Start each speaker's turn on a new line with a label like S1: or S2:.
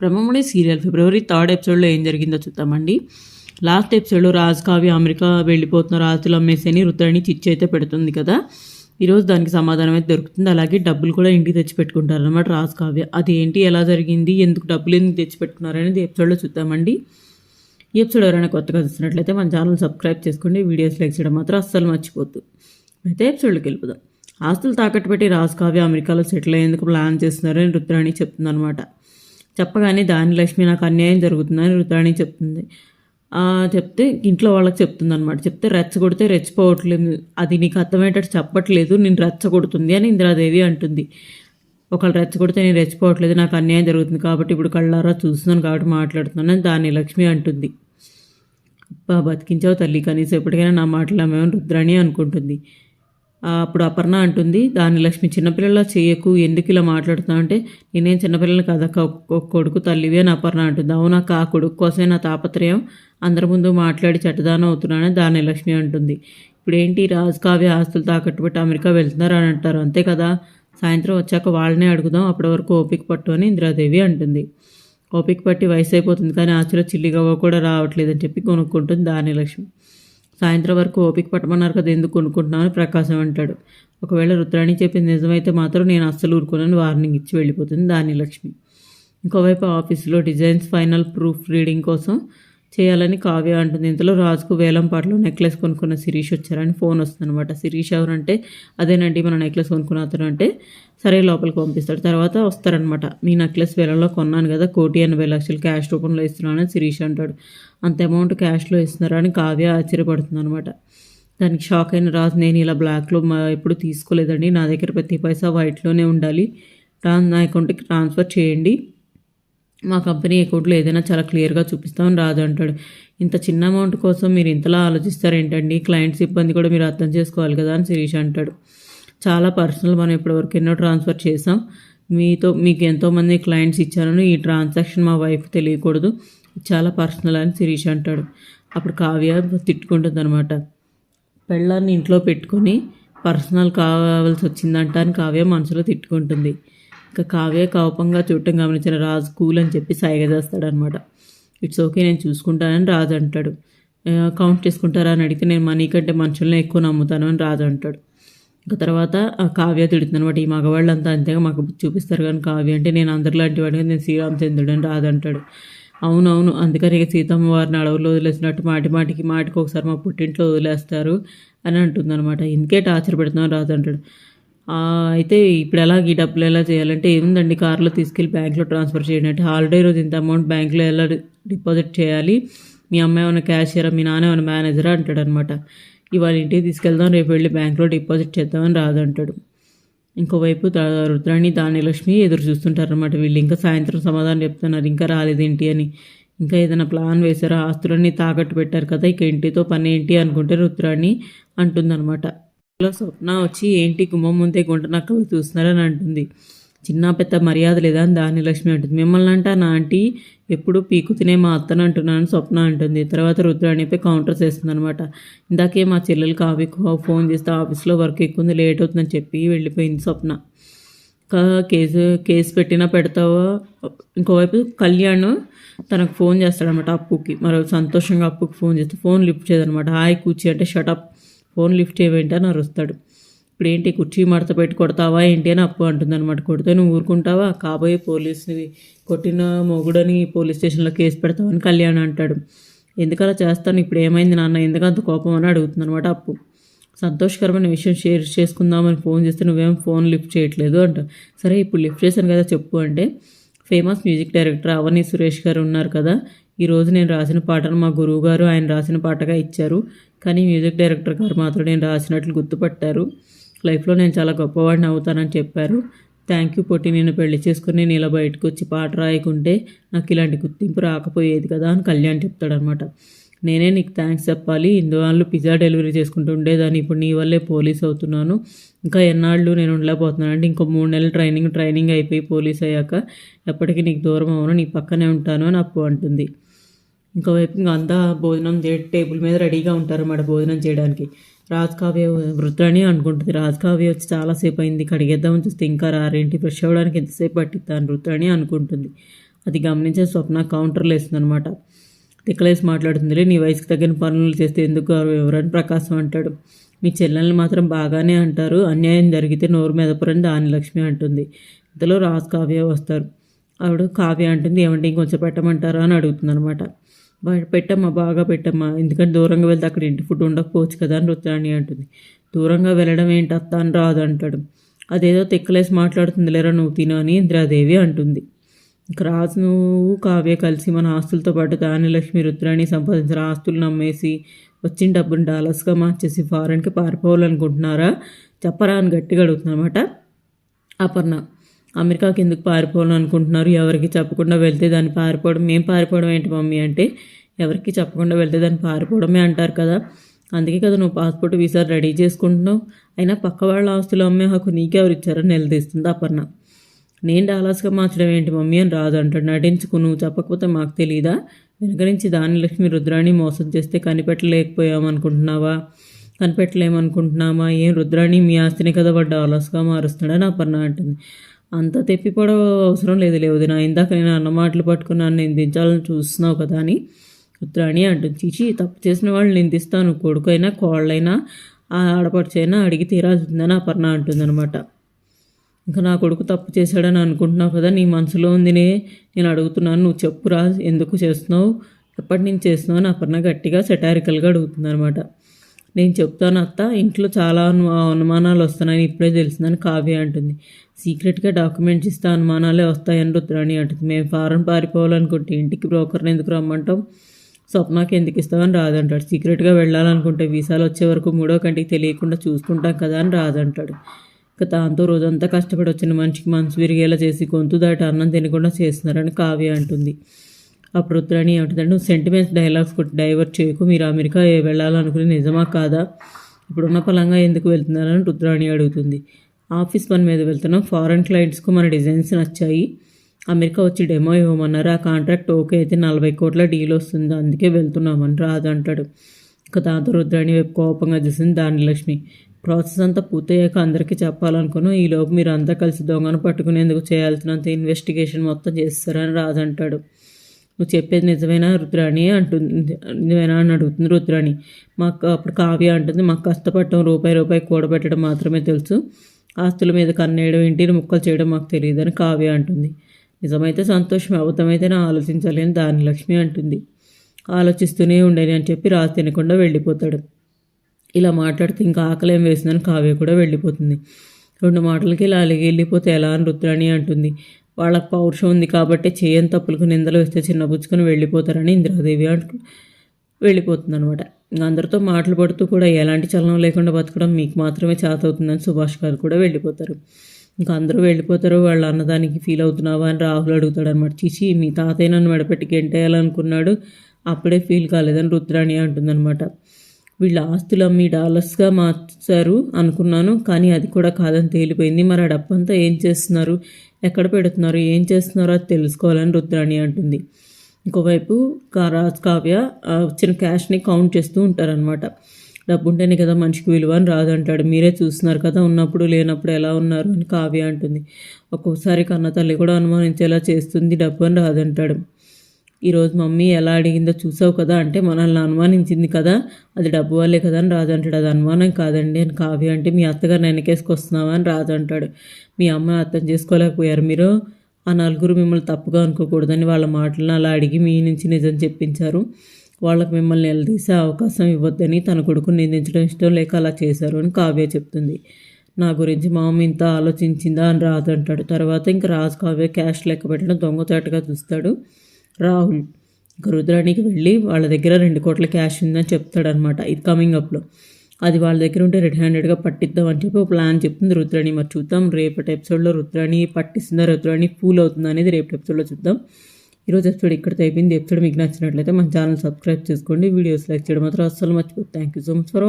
S1: Brahmamudi serial. February third ఎపిసోడ్లో ఏం జరిగిందో చూద్దామండి. లాస్ట్ ఎపిసోడ్లో రాజ్ కావ్య అమెరికా వెళ్ళిపోతున్న రాజులు అమ్మేసేని రుద్రాణి చిచ్చు అయితే పెడుతుంది కదా. ఈరోజు దానికి సమాధానం అయితే దొరుకుతుంది. అలాగే డబ్బులు కూడా ఇంటికి తెచ్చి పెట్టుకుంటారు అనమాట రాజ్ కావ్య అది ఏంటి? ఎలా జరిగింది? ఎందుకు డబ్బులు ఎందుకు తెచ్చిపెట్టుకున్నారు అనేది ఎపిసోడ్లో చూద్దామండి. ఈ ఎపిసోడ్ ఎవరైనా కొత్తగా చూసినట్లయితే మన ఛానల్ సబ్స్క్రైబ్ చేసుకోండి. వీడియోస్ లైక్ చేయడం మాత్రం అస్సలు మర్చిపోద్దు. అయితే ఎపిసోడ్కి వెళ్ళిపోదాం. ఆస్తులు తాకట్టు పెట్టి రాజ్ కావ్య అమెరికాలో సెటిల్ అయ్యేందుకు ప్లాన్ చేస్తున్నారని రుద్రాణి చెప్తుందనమాట చెప్పగానే దాని లక్ష్మి నాకు అన్యాయం జరుగుతుందని రుద్రాణి చెప్తుంది. చెప్తే ఇంట్లో వాళ్ళకి చెప్తుంది అనమాట చెప్తే రెచ్చగొడితే రెచ్చిపోవట్లేదు. అది నీకు అర్థమయ్యేటట్టు చెప్పట్లేదు. నేను రెచ్చగొడుతుంది అని ఇందిరాదేవి అంటుంది. ఒకళ్ళు రెచ్చగొడితే నేను రెచ్చిపోవట్లేదు. నాకు అన్యాయం జరుగుతుంది కాబట్టి ఇప్పుడు కళ్ళారా చూస్తున్నాను కాబట్టి మాట్లాడుతున్నాను అని దాని లక్ష్మి అంటుంది. అబ్బా బతికించావు తల్లి. కనీసం ఎప్పటికైనా నా మాటలు ఆమెమని రుద్రాణి అనుకుంటుంది. అప్పుడు అపర్ణ అంటుంది దాని లక్ష్మి చిన్నపిల్లల చేయకు ఎందుకు ఇలా మాట్లాడుతున్నావు? అంటే నేనేం చిన్నపిల్లలు కదా కొడుకు తల్లివి అని అపర్ణ అంటుంది. అవునక్క ఆ కొడుకు కోసమే నా తాపత్రయం. అందరి ముందు మాట్లాడి చెట్టదానం అవుతున్నానని దాని లక్ష్మి అంటుంది. ఇప్పుడు ఏంటి? కావ్య ఆస్తులు తాకట్టు పెట్టి అమెరికా వెళ్తున్నారు అని అంటారు. అంతే కదా? సాయంత్రం వచ్చాక వాళ్ళనే అడుగుదాం అప్పటి వరకు ఓపిక పట్టు అని ఇందిరాదేవి అంటుంది. ఓపిక పట్టి వయసు అయిపోతుంది కానీ ఆస్తులో చిల్లిగవ్వ కూడా రావట్లేదని చెప్పి కొనుక్కుంటుంది దాని లక్ష్మి. సాయంత్రం వరకు ఓపిక పట్టమన్నారు కదా ఎందుకు కొనుక్కుంటున్నామని ప్రకాశం అంటాడు. ఒకవేళ రుద్రాణి చెప్పింది నిజమైతే మాత్రం నేను అస్సలు ఊరుకోనని వార్నింగ్ ఇచ్చి వెళ్ళిపోతుంది దాని లక్ష్మి ఇంకోవైపు ఆఫీసులో డిజైన్స్ ఫైనల్ ప్రూఫ్ రీడింగ్ కోసం చేయాలని కావ్య అంటుంది. ఇంతలో రాజుకు వేలం పాటలో నెక్లెస్ కొనుక్కున్న శిరీష్ వచ్చారని ఫోన్ వస్తుంది అనమాట శిరీష్ ఎవరంటే అదేనండి మన నెక్లెస్ కొనుక్కున్న అతను అంటే సరే లోపలికి పంపిస్తాడు. తర్వాత వస్తారనమాట మీ నెక్లెస్ వేలంలో కొన్నాను కదా కోటి ఎనభై లక్షలు క్యాష్ రూపంలో ఇస్తున్నానని శిరీష్ అంటాడు. అంత అమౌంట్ క్యాష్లో ఇస్తున్నారని కావ్య ఆశ్చర్యపడుతుంది అనమాట దానికి షాక్ అయిన రాజు నేను ఇలా బ్లాక్లో మా ఎప్పుడు తీసుకోలేదండి. నా దగ్గర ప్రతి పైసా వైట్లోనే ఉండాలి. ట్రాన్ నా అకౌంట్కి ట్రాన్స్ఫర్ చేయండి. మా కంపెనీ అకౌంట్లో ఏదైనా చాలా క్లియర్గా చూపిస్తామని రాజు అంటాడు. ఇంత చిన్న అమౌంట్ కోసం మీరు ఇంతలా ఆలోచిస్తారేంటండి? క్లయింట్స్ ఇబ్బంది కూడా మీరు అర్థం చేసుకోవాలి కదా అని శిరీష్ అంటాడు. చాలా పర్సనల్ మనం ఇప్పటివరకు ఎన్నో ట్రాన్స్ఫర్ చేసాం మీతో మీకు ఎంతోమంది క్లయింట్స్ ఇచ్చారని ఈ ట్రాన్సాక్షన్ మా వైఫ్ తెలియకూడదు. చాలా పర్సనల్ అని శిరీష్ అంటాడు. అప్పుడు కావ్య తిట్టుకుంటుంది అనమాట పెళ్ళాన్ని ఇంట్లో పెట్టుకొని పర్సనల్ కావాల్సి వచ్చిందంట అని కావ్య మనసులో తిట్టుకుంటుంది. ఇంకా కావ్య కోపంగా చూడటం గమనించిన రాజు కూల్ అని చెప్పి సైగ చేస్తాడనమాట. ఇట్స్ ఓకే నేను చూసుకుంటానని రాజు అంటాడు. కౌంట్ చేసుకుంటారా అని అడిగితే నేను మనీ కంటే మనుషులనే ఎక్కువ నమ్ముతాను అని రాజు అంటాడు. ఇంకా తర్వాత ఆ కావ్య తిడుతుంది అనమాట ఈ మగవాళ్ళంతా అంతేగా మాకు చూపిస్తారు కానీ కావ్య అంటే నేను అందరిలాంటి వాడిని నేను శ్రీరామచంద్రుడు అని రాజు అంటాడు. అవునవును అందుకని ఇక సీతమ్మ వారిని అడవుల్లో వదిలేసినట్టు మాటి మాటికి మాటికి ఒకసారి మా పుట్టింట్లో వదిలేస్తారు అని అంటుంది అనమాట ఇందుకే టార్చర్ పెడుతున్నాను రాజు అంటాడు. అయితే ఇప్పుడు ఎలా ఈ డబ్బులు ఎలా చేయాలంటే ఏముందండి కార్లో తీసుకెళ్ళి బ్యాంక్లో ట్రాన్స్ఫర్ చేయండి. అంటే హాలిడే రోజు ఇంత అమౌంట్ బ్యాంక్లో ఎలా డిపాజిట్ చేయాలి? మీ అమ్మాయి ఏమైనా క్యాషియరా? మీ నాన్న ఏమైనా మేనేజరా? అంటాడు అనమాట ఇవాళ ఇంటికి తీసుకెళ్దాం రేపు వెళ్ళి బ్యాంక్లో డిపాజిట్ చేద్దామని రాదు అంటాడు ఇంకోవైపు రుద్రాణి దానిలక్ష్మి ఎదురు చూస్తుంటారనమాట. వీళ్ళు ఇంకా సాయంత్రం సమాధానం చెప్తున్నారు. ఇంకా రాలేదేంటి అని. ఇంకా ఏదైనా ప్లాన్ వేశారా? ఆస్తులన్నీ తాకట్టు పెట్టారు కదా ఇక ఇంటితో పని ఏంటి అనుకుంటే రుద్రాణి అంటుందన్నమాట ఇలా స్వప్న వచ్చి ఏంటి గుమ్మం ముందే గుంట నక్కలు చూస్తున్నారని అంటుంది. చిన్న పెద్ద మర్యాద లేదా అని దాని లక్ష్మి అంటుంది. మిమ్మల్ని అంటే నా ఆంటీ ఎప్పుడు పీకు తినే మా అత్తను అంటున్నాను స్వప్న అంటుంది. తర్వాత రుద్రాణిపై కౌంటర్స్ వేస్తుంది అనమాట ఇందాకే మా చెల్లెలు కావ్య ఫోన్ చేస్తే ఆఫీస్లో వర్క్ ఎక్కువ ఉంది లేట్ అవుతుందని చెప్పి వెళ్ళిపోయింది స్వప్న. ఇంకా కేసు కేసు పెట్టినా పెడతావా? ఇంకోవైపు కళ్యాణ్ తనకు ఫోన్ చేస్తాడనమాట అప్పుకి. మరో సంతోషంగా అప్పుకి ఫోన్ చేస్తే ఫోన్ లిఫ్ట్ చేయదనమాట హాయ్ కూర్చి అంటే షటప్ ఫోన్ లిఫ్ట్ చేయవేంటని అరుస్తాడు. ఇప్పుడు ఏంటి కుర్చీ మడత పెట్టి కొడతావా ఏంటి అని అప్పు అంటుందన్నమాట. కొడితే నువ్వు ఊరుకుంటావా? కాబోయే పోలీసుని కొట్టిన మొగుడని పోలీస్ స్టేషన్లో కేసు పెడతావని కళ్యాణ్ అంటాడు. ఎందుకలా చేస్తాను? ఇప్పుడు ఏమైంది నాన్న ఎందుకంత కోపం? అని అడుగుతుందనమాట అప్పు. సంతోషకరమైన విషయం షేర్ చేసుకుందామని ఫోన్ చేస్తే నువ్వేం ఫోన్ లిఫ్ట్ చేయట్లేదు అంట. సరే ఇప్పుడు లిఫ్ట్ చేశాను కదా చెప్పు అంటే famous music director Avani Suresh గారు ఉన్నారు కదా. ఈరోజు నేను రాసిన పాటను మా గురువు గారు ఆయన రాసిన పాటగా ఇచ్చారు. కానీ మ్యూజిక్ డైరెక్టర్ గారు మాత్రం నేను రాసినట్లు గుర్తుపట్టారు. లైఫ్లో నేను చాలా గొప్పవాడిని అవుతానని చెప్పారు. థ్యాంక్ యూ పొట్టి నేను పెళ్ళి చేసుకుని నేను ఇలా బయటకు వచ్చి పాట రాయకుంటే నాకు ఇలాంటి గుర్తింపు రాకపోయేది కదా అని కళ్యాణ్ చెప్తాడనమాట నేనే నీకు థ్యాంక్స్ చెప్పాలి. ఇందువల్ల పిజ్జా డెలివరీ చేసుకుంటూ ఉండేదాన్ని. ఇప్పుడు నీ వల్లే పోలీస్ అవుతున్నాను. ఇంకా ఎన్నాళ్ళు నేను ఉండలేకపోతున్నాను. అంటే ఇంకో మూడు నెలలు ట్రైనింగ్ ట్రైనింగ్ అయిపోయి పోలీస్ అయ్యాక ఎప్పటికీ నీకు దూరం అవును నీ పక్కనే ఉంటాను అని అప్పు అంటుంది. ఇంకోవైపు ఇంకా అంతా భోజనం చే టేబుల్ మీద రెడీగా ఉంటారు అన్నమాట భోజనం చేయడానికి. రాజకావ్య వృద్ధాని అనుకుంటుంది. రాజకావ్య వచ్చి చాలాసేపు అయింది కడిగేద్దామని చూస్తే ఇంకా రారేంటి? ఫ్రెష్ అవ్వడానికి ఎంతసేపు పట్టిస్తాను వృద్ధాని అనుకుంటుంది. అది గమనించే స్వప్న కౌంటర్లు వేస్తుందనమాట తిక్కలేసి మాట్లాడుతుందిలే నీ వయసుకు తగిన పనులు చేస్తే ఎందుకు ఎవరని ప్రకాశం అంటాడు. మీ చెల్లెల్ని మాత్రం బాగానే అంటారు. అన్యాయం జరిగితే నోరు మెదపరని దాని లక్ష్మి అంటుంది. ఇంతలో రాజు కావ్య వస్తారు. ఆవిడ కావ్య అంటుంది. ఏమంటే ఇంకొంచెం పెట్టమంటారా అని అడుగుతుంది అనమాట పెట్టమ్మా బాగా పెట్టమ్మా. ఎందుకంటే దూరంగా వెళ్తే అక్కడ ఇంటి ఫుడ్ ఉండకపోవచ్చు కదా అని రుద్రాణి అంటుంది. దూరంగా వెళ్ళడం ఏంటి అత్త అని రాదు అంటాడు. అదేదో తెక్కలేసి మాట్లాడుతుంది లేరా నువ్వు తిను అని ఇంద్రాదేవి అంటుంది. క్రాస్ రాజు నువ్వు కావ్య కలిసి మన ఆస్తులతో పాటు దానిలక్ష్మి రుద్రాణి సంపాదించిన ఆస్తులను అమ్మేసి వచ్చిన డబ్బుని డాలర్స్గా మార్చేసి ఫారెన్కి పారిపోవాలనుకుంటున్నారా? చెప్పరా అని గట్టిగా అడుగుతున్నమాట అపర్ణ అమెరికాకి ఎందుకు పారిపోవాలని అనుకుంటున్నారు? ఎవరికి చెప్పకుండా వెళ్తే దాన్ని పారిపోవడం మేము పారిపోవడం ఏంటి మమ్మీ అంటే? ఎవరికి చెప్పకుండా వెళ్తే దాన్ని పారిపోవడమే అంటారు కదా. అందుకే కదా నువ్వు పాస్పోర్ట్ వీసా రెడీ చేసుకుంటున్నావు. అయినా పక్క వాళ్ళ ఆస్తులు అమ్మే హక్కు నీకెవరు ఇచ్చారో నిలదీస్తుంది అపర్ణ. నేను డాలర్స్గా మార్చడం ఏంటి మమ్మీ అని రాదు అంటాడు. నటించుకు నువ్వు చెప్పకపోతే మాకు తెలియదా వెనక నుంచి దాని లక్ష్మి రుద్రాణి మోసం చేస్తే కనిపెట్టలేకపోయామనుకుంటున్నావా కనిపెట్టలేమనుకుంటున్నామా? ఏం రుద్రాణి మీ ఆస్తిని కదా వాడు డాలర్స్గా మారుస్తున్నాడని అపర్ణ అంటుంది. అంత తెప్పిపోవడం అవసరం లేదు లేదు నా ఇందాక నేను అన్న మాటలు పట్టుకున్నాను నేను దించాలని చూస్తున్నావు కదా అని ఉత్తరాణి అంటుంది చీచి తప్పు చేసిన వాళ్ళు నిందిస్తాను కొడుకైనా కోళ్ళైనా ఆడపడిచైనా అడిగి తీరాల్సిందని? అపర్ణ అంటుందన్నమాట. ఇంకా నా కొడుకు తప్పు చేశాడని అనుకుంటున్నావు కదా నీ మనసులో ఉందినే. నేను అడుగుతున్నాను నువ్వు చెప్పురా ఎందుకు చేస్తున్నావు? ఎప్పటి నుంచి చేస్తున్నావు? అని అపర్ణ గట్టిగా సెటారికల్గా అడుగుతుంది అనమాట నేను చెప్తాను అత్త ఇంట్లో చాలా అనుమానాలు వస్తున్నాయని ఇప్పుడే తెలిసిందని కావ్య అంటుంది. సీక్రెట్గా డాక్యుమెంట్స్ ఇస్తే అనుమానాలే వస్తాయని రుద్రాణి అంటుంది. మేము ఫారెన్ పారిపోవాలనుకుంటే ఇంటికి బ్రోకర్ని ఎందుకు రమ్మంటాం స్వప్నాకి ఎందుకు ఇస్తామని రాదంటాడు. సీక్రెట్గా వెళ్ళాలనుకుంటే వీసాలు వచ్చే వరకు మూడో కంటికి తెలియకుండా చూసుకుంటాం కదా అని రాదంటాడు. ఇక దాంతో రోజంతా కష్టపడి వచ్చిన మనిషికి మనసు విరిగేలా చేసి గొంతు దాటి అన్నం తినకుండా చేస్తున్నారని కావ్య అంటుంది. అప్పుడు రుద్రాణి ఏమంటుందంటే నువ్వు సెంటిమెంట్స్ డైలాగ్స్ కొట్టి డైవర్ట్ చేయకు. మీరు అమెరికా వెళ్ళాలనుకుని నిజమా కాదా? ఇప్పుడున్న పలంగా ఎందుకు వెళ్తున్నారని రుద్రాణి అడుగుతుంది. ఆఫీస్ పని మీద వెళ్తున్నాం. ఫారెన్ క్లయింట్స్కు మన డిజైన్స్ నచ్చాయి. అమెరికా వచ్చి డెమో ఇవ్వమన్నారు. ఆ కాంట్రాక్ట్ ఓకే అయితే నలభై కోట్ల డీల్ వస్తుంది. అందుకే వెళ్తున్నామని రాదు అంటాడు. ఇక దాంతో రుద్రాణి వైపు కోపంగా చూసింది దాని లక్ష్మి ప్రాసెస్ అంతా పూర్తయ్యాక అందరికీ చెప్పాలనుకున్నాం. ఈలోపు మీరు అంతా కలిసి దొంగను పట్టుకునేందుకు చేయాల్సినంత ఇన్వెస్టిగేషన్ మొత్తం చేస్తారని రాజంటాడు నువ్వు చెప్పేది నిజమేనా రుద్రాణి? అంటుంది నిజమేనా అని అడుగుతుంది రుద్రాణి. మాకు అప్పుడు కావ్య అంటుంది మాకు కష్టపడటం రూపాయి రూపాయి కూడబెట్టడం మాత్రమే తెలుసు. ఆస్తుల మీద కన్నేయడం ఇంటిని ముక్కలు చేయడం మాకు తెలియదు అని కావ్య అంటుంది. నిజమైతే సంతోషం అబద్ధమైతే నా ఆలోచించలేని దాని లక్ష్మి అంటుంది. ఆలోచిస్తూనే ఉండేది అని చెప్పి రాజు తినకుండా వెళ్ళిపోతాడు. ఇలా మాట్లాడితే ఇంకా ఆకలి ఏం వేసిందని కావ్య కూడా వెళ్ళిపోతుంది. రెండు మాటలకి ఇలా అలిగి వెళ్ళిపోతే ఎలా అని రుద్రాణి అంటుంది. వాళ్ళకి పౌరుషం ఉంది కాబట్టి చేయని తప్పులకు నిందలు వేస్తే చిన్నపుచ్చుకొని వెళ్ళిపోతారని ఇంద్రాదేవి అంటు వెళ్ళిపోతుంది అనమాట అందరితో మాటలు పడుతూ కూడా ఎలాంటి చలనం లేకుండా బతకడం మీకు మాత్రమే చేత అవుతుందని సుభాష్ గారు కూడా వెళ్ళిపోతారు. ఇంకా అందరూ వెళ్ళిపోతారు వాళ్ళ అన్నదానికి ఫీల్ అవుతున్నావా అని రాహుల్ అడుగుతాడు అనమాట చీచి మీ తాతయ్య నన్ను మెడపెట్టి గెంటేయాలనుకున్నాడు అప్పుడే ఫీల్ కాలేదని రుద్రాణి అంటుందన్నమాట. వీళ్ళ ఆస్తులు అమ్మి డాలర్స్గా మార్చారు అనుకున్నాను కానీ అది కూడా కాదని తేలిపోయింది. మరి ఆ డబ్బంతా ఏం చేస్తున్నారు? ఎక్కడ పెడుతున్నారు? ఏం చేస్తున్నారో అది తెలుసుకోవాలని రుద్రాణి అంటుంది. ఇంకోవైపు రాజ్ కావ్య వచ్చిన క్యాష్ని కౌంట్ చేస్తూ ఉంటారనమాట డబ్బు ఉంటేనే కదా మనిషికి విలువ అని రాదు అంటాడు మీరే చూస్తున్నారు కదా ఉన్నప్పుడు లేనప్పుడు ఎలా ఉన్నారు అని కావ్య అంటుంది. ఒక్కొక్కసారి కన్న తల్లి కూడా అనుమానించేలా చేస్తుంది డబ్బు అని రాదంటాడు. ఈరోజు మమ్మీ ఎలా అడిగిందో చూసావు కదా? అంటే మనల్ని అనుమానించింది కదా? అది డబ్బు వాళ్ళే కదా అని రాజు అంటాడు. అది అనుమానం కాదండి అని కావ్య అంటే మీ అత్తగారు వెనకేసుకొస్తున్నావా అని రాజు అంటాడు. మీ అమ్మ అర్థం చేసుకోలేకపోయారు మీరు. ఆ నలుగురు మిమ్మల్ని తప్పుగా అనుకోకూడదని వాళ్ళ మాటలను అలా అడిగి మీ నుంచి నిజం చెప్పించారు. వాళ్ళకి మిమ్మల్ని నిలదీసే అవకాశం ఇవ్వద్దని తన కొడుకుని నిందించడం ఇష్టం లేక అలా చేశారు అని కావ్య చెప్తుంది. నా గురించి మా అమ్మ ఇంత ఆలోచించిందా అని రాజు అంటాడు. తర్వాత ఇంకా రాజు కావ్య క్యాష్ లెక్క పెట్టడం దొంగచాటుగా చూస్తాడు. రాహుల్ రుద్రానికి వెళ్ళి వాళ్ళ దగ్గర రెండు కోట్ల క్యాష్ ఉందని చెప్తాడనమాట ఇది కమింగ్ అప్లో అది వాళ్ళ దగ్గర ఉంటే రెడ్ హ్యాండెడ్గా పట్టిద్దాం అని చెప్పి ఒక ప్లాన్ చెప్తుంది రుద్రాణి మరి చూద్దాం రేపటి ఎపిసోడ్లో రుద్రాణి పట్టిస్తుందా రుద్రాణి ఫూల్ అవుతుందా అనేది రేపటి ఎపిసోడ్లో చూద్దాం. ఈరోజు ఎపిసోడ్ ఇక్కడ అయిపోయింది. ఎపిసోడ్ మీకు నచ్చినట్లయితే మన ఛానల్ సబ్స్క్రైబ్ చేసుకోండి. వీడియోస్ లైక్ చేయడం మాత్రం అస్సలు మర్చిపోతుంది thank you so much for watching